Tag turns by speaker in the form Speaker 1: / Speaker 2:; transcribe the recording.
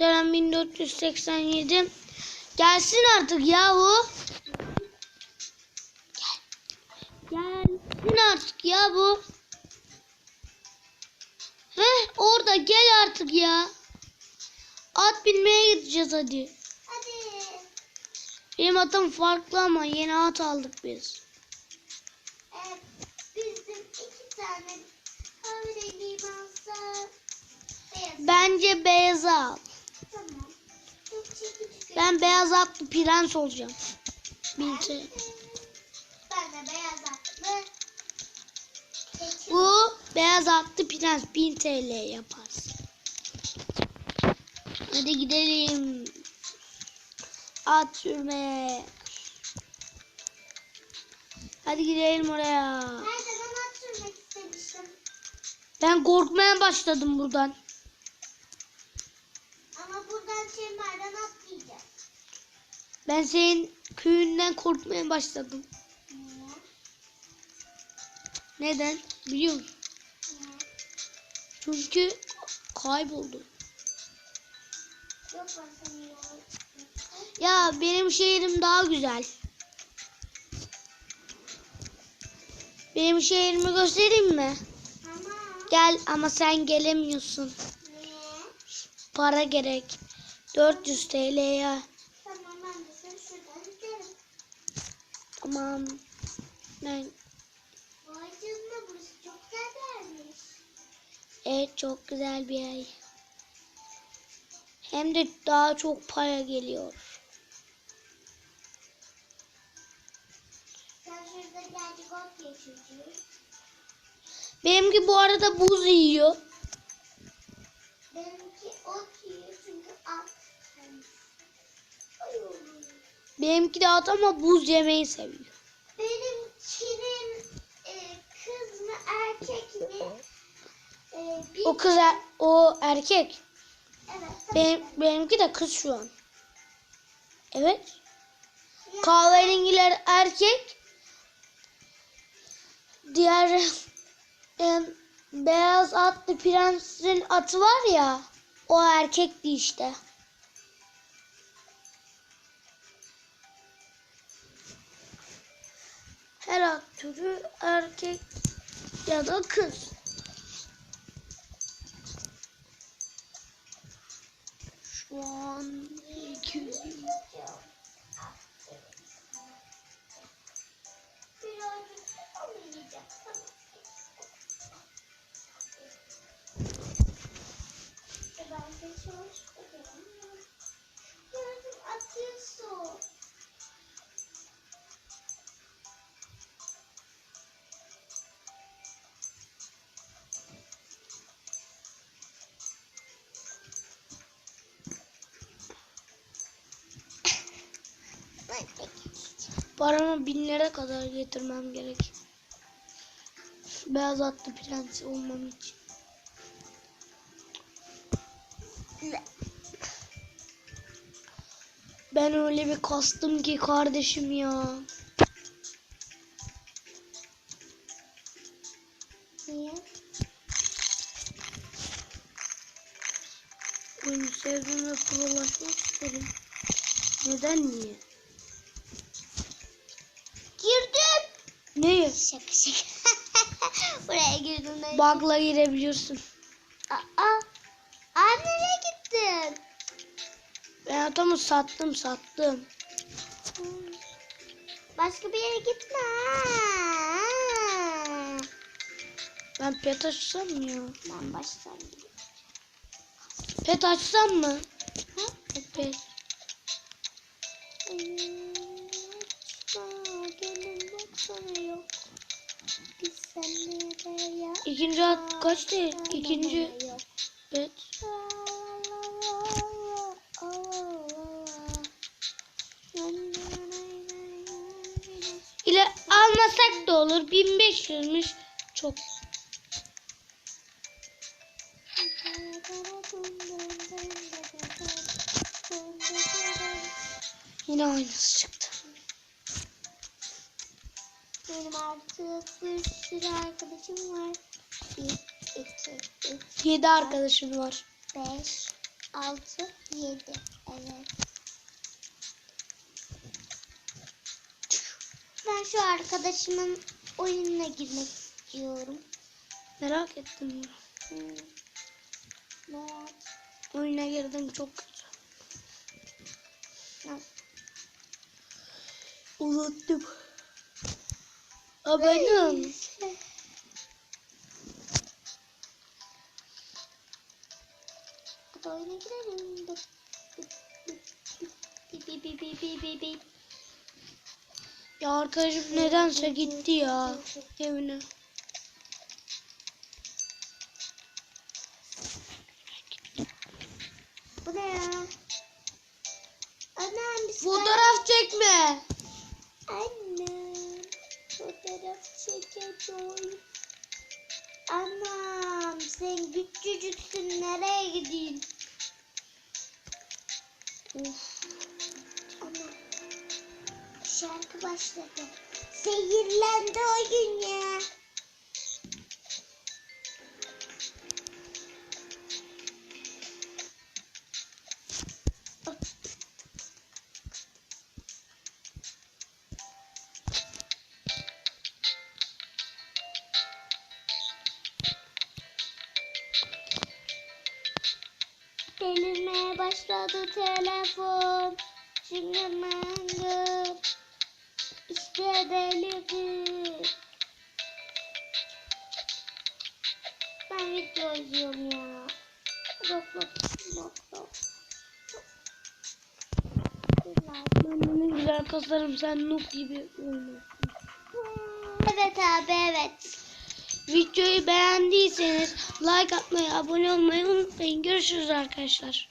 Speaker 1: Ceren 1487. Gelsin artık yahu. Gel. Gelsin artık ya bu. Heh orada gel artık ya. At binmeye gideceğiz hadi.
Speaker 2: Hadi.
Speaker 1: Benim atım farklı ama yeni at aldık biz.
Speaker 2: Evet. Bizim iki tane kahverengi masa.
Speaker 1: Bence beyaz al. Ben beyaz atlı prens olacağım. Binti.
Speaker 2: Ben de beyaz atlı.
Speaker 1: Bu beyaz atlı prens 1000 TL yaparsın. Hadi gidelim. At sürmeye. Hadi gidelim oraya.
Speaker 2: Nerede ben at sürmek istemiştim.
Speaker 1: Ben korkmaya başladım buradan.
Speaker 2: Ama çemberden atlayacağız.
Speaker 1: Ben senin köyünden korkmaya başladım.
Speaker 2: Niye?
Speaker 1: Neden? Biliyor musun?
Speaker 2: Niye?
Speaker 1: Çünkü kayboldu.
Speaker 2: Yok ben seni
Speaker 1: Ya benim şehrim daha güzel. Benim şehrimi göstereyim mi?
Speaker 2: Tamam.
Speaker 1: Gel ama sen gelemiyorsun.
Speaker 2: Niye?
Speaker 1: Para gerek. 400 TL ya.
Speaker 2: Tamam ben de seni şuradan giderim.
Speaker 1: Tamam. Ben
Speaker 2: Vay canına burası çok güzel bir yermiş.
Speaker 1: evet çok güzel bir yer. Hem de daha çok para geliyor.
Speaker 2: Sen şurada birazcık ot ye.
Speaker 1: Benimki bu arada buz yiyor.
Speaker 2: Benimki
Speaker 1: de at ama buz yemeyi seviyor.
Speaker 2: Benimkinin e, kız mı erkek mi? E, bir...
Speaker 1: O kız er- o erkek.
Speaker 2: Evet.
Speaker 1: Benim, benimki de kız şu an. Evet.
Speaker 2: Ya,
Speaker 1: Kahverengiler erkek. Diğer em, beyaz atlı prensin atı var ya. O erkekti işte. Her at türü erkek ya da kız. Şu an 200 Paramı bin lira kadar getirmem gerek. Beyaz atlı prens olmam için. Ben öyle bir kastım ki kardeşim ya.
Speaker 2: Niye?
Speaker 1: Oyunu sevdim ve prolaşmak isterim. Neden niye? Neye?
Speaker 2: Şaka şaka. Buraya girdim.
Speaker 1: Bug'la girebiliyorsun.
Speaker 2: Aa. Aa nereye gittin?
Speaker 1: Ben atamı sattım sattım.
Speaker 2: Başka bir yere gitme.
Speaker 1: Ben pet açsam mı ya?
Speaker 2: Ben baştan gideyim.
Speaker 1: Pet açsam mı?
Speaker 2: Ha?
Speaker 1: Pet. İkinci at kaç değil? İkinci pet. İle almasak da olur. 1500'müş. Çok. Yine aynısı çıktı.
Speaker 2: Benim artık bir sürü arkadaşım var. Bir, iki, üç,
Speaker 1: 7 arkadaşım var.
Speaker 2: beş, 6, 7. Evet. Ben şu arkadaşımın oyununa girmek istiyorum.
Speaker 1: Merak ettim ya.
Speaker 2: Hmm. Merak
Speaker 1: Oyuna girdim çok kötü.
Speaker 2: Nasıl?
Speaker 1: Unuttum.
Speaker 2: Bip, bip, bip, bip.
Speaker 1: Ya arkadaşım nedense gitti ya evine.
Speaker 2: Bu ne ya? Annem
Speaker 1: Fotoğraf çekme.
Speaker 2: Annem fotoğraf çekeceğim. Anam sen küçücüksün nereye gideyim? Of. Anam. Şarkı başladı. Zehirlendi oyun başladı telefon. Şimdi mangır. İşte delirdi. Ben video izliyorum ya. Roblox, Roblox.
Speaker 1: Ben bunu güzel kasarım sen noob gibi oynuyorsun.
Speaker 2: Evet abi evet.
Speaker 1: Videoyu beğendiyseniz like atmayı, abone olmayı unutmayın. Görüşürüz arkadaşlar.